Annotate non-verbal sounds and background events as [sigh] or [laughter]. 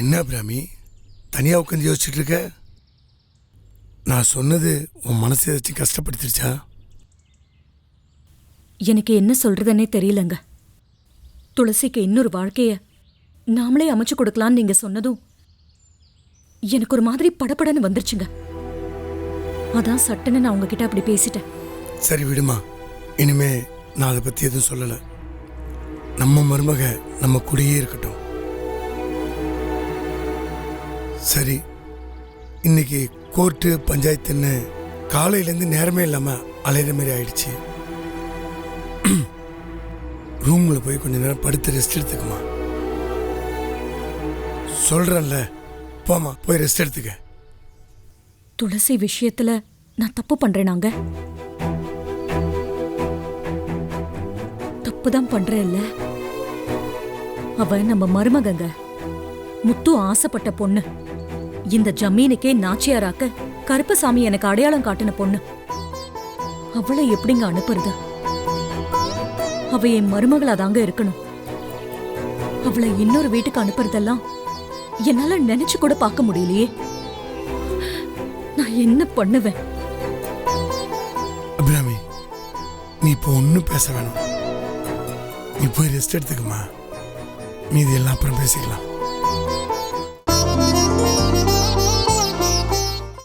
என்ன பிராமி தனியாக உட்காந்து யோசிச்சுட்டு இருக்க? நான் சொன்னது உன் மனசை ஏதாச்சும் கஷ்டப்படுத்திருச்சா எனக்கு என்ன சொல்றதுன்னே தெரியலங்க. துளசிக்கு இன்னொரு வாழ்க்கைய நாமளே அமைச்சு கொடுக்கலாம்னு நீங்க சொன்னதும் எனக்கு ஒரு மாதிரி படபடன்னு வந்துருச்சுங்க. அதான் சட்டுன்னு நான் உங்ககிட்ட அப்படி பேசிட்டேன். சரி விடுமா. இனிமே நான் அதை பற்றி எதுவும் சொல்லலை. நம்ம மருமக நம்ம கூடயே இருக்கட்டும். சரி. இன்னைக்கு கோர்ட்டு பஞ்சாயத்துன்னு காலையிலேருந்து நேரமே இல்லாமல் அலையிற மாதிரி ஆயிடுச்சு. [clears throat] ரூமில் போய் கொஞ்ச நேரம் படுத்து ரெஸ்ட் எடுத்துக்குமா சொல்கிறேன்ல போமா போய் ரெஸ்ட் எடுத்துக்க. துளசி விஷயத்துல நான் தப்பு பண்றேனாங்க தப்பு தான் பண்றேன்ல அவ நம்ம மருமகங்க. முத்து ஆசைப்பட்ட பொண்ணு. இந்த ஜமீனுக்கே நாச்சியாராக்க கருப்பசாமி எனக்கு அடையாளம் காட்டின பொண்ணு. அவளை எப்படிங்க அனுப்புறது? அவ என் மருமகளா தாங்க இருக்கணும். அவளை இன்னொரு வீட்டுக்கு அனுப்புறதெல்லாம் என்னால நினைச்சு கூட பார்க்க முடியலையே. நான் என்ன பண்ணுவேன்? அபிராமி நீ இப்போ ஒன்றும் பேச வேணாம். நீ போய் ரெஸ்ட் எடுத்துக்கமா மீதி எல்லாம் அப்புறம் பேசிக்கலாம்.